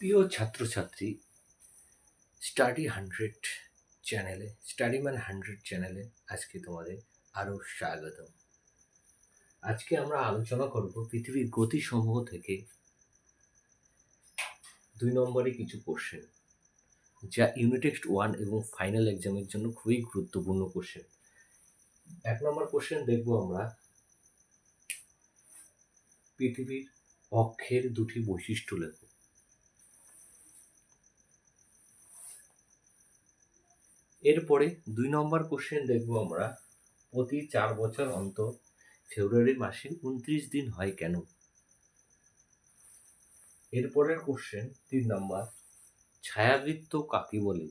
প্রিয় ছাত্রছাত্রী study hundred চ্যানেলে স্টাডিম্যান হান্ড্রেড চ্যানেলে আজকে তোমাদের আরও স্বাগতম। আজকে আমরা আলোচনা করব পৃথিবীর গতিসমূহ থেকে দুই নম্বরে কিছু কোশ্চেন যা ইউনিটেক্সট ওয়ান এবং ফাইনাল এক্সামের জন্য খুবই গুরুত্বপূর্ণ কোশ্চেন এক নম্বর কোশ্চেন দেখব আমরা, পৃথিবীর অক্ষের দুটি বৈশিষ্ট্য লেখ। এরপরে দুই নম্বর কোশ্চেন দেখব আমরা, প্রতি চার বছর অন্তর ফেব্রুয়ারি মাসে উনত্রিশ দিন হয় কেন? এরপরের কোশ্চেন তিন নম্বর, ছায়াবৃত্ত কাকে বলে?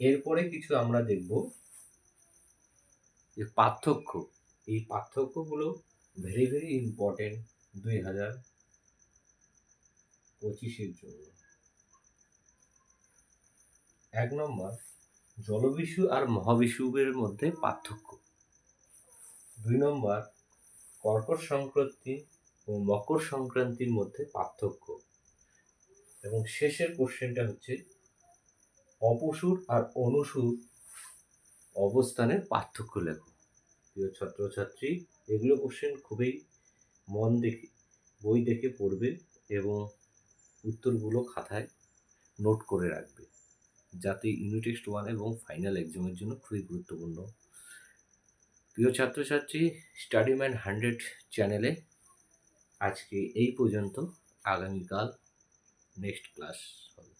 এরপরে কিছু আমরা দেখব যে পার্থক্য, এই পার্থক্যগুলো ভেরি ভেরি ইম্পর্টেন্ট দুই হাজার পঁচিশের জন্য। এক নম্বর, জলবিষু আর মহাবিষুবের মধ্যে পার্থক্য। দুই নম্বর, কর্কট সংক্রান্তি ও মকর সংক্রান্তির মধ্যে পার্থক্য। এবং শেষের কোশ্চেনটা হচ্ছে, অপসুর আর অনুসুর অবস্থানের পার্থক্য লেখো। প্রিয় ছাত্রছাত্রী, এগুলো কোশ্চেন খুবই মন দেখে, বই দেখে পড়বে এবং উত্তরগুলো খাতায় নোট করে রাখবে। যাতে ইউনিট টেস্ট ওয়ান এবং ফাইনাল এক্সামের জন্য খুবই গুরুত্বপূর্ণ। প্রিয় ছাত্রছাত্রী স্টাডি ম্যান হান্ড্রেড চ্যানেলে আজকে এই পর্যন্ত। আগামীকাল নেক্সট ক্লাস হবে।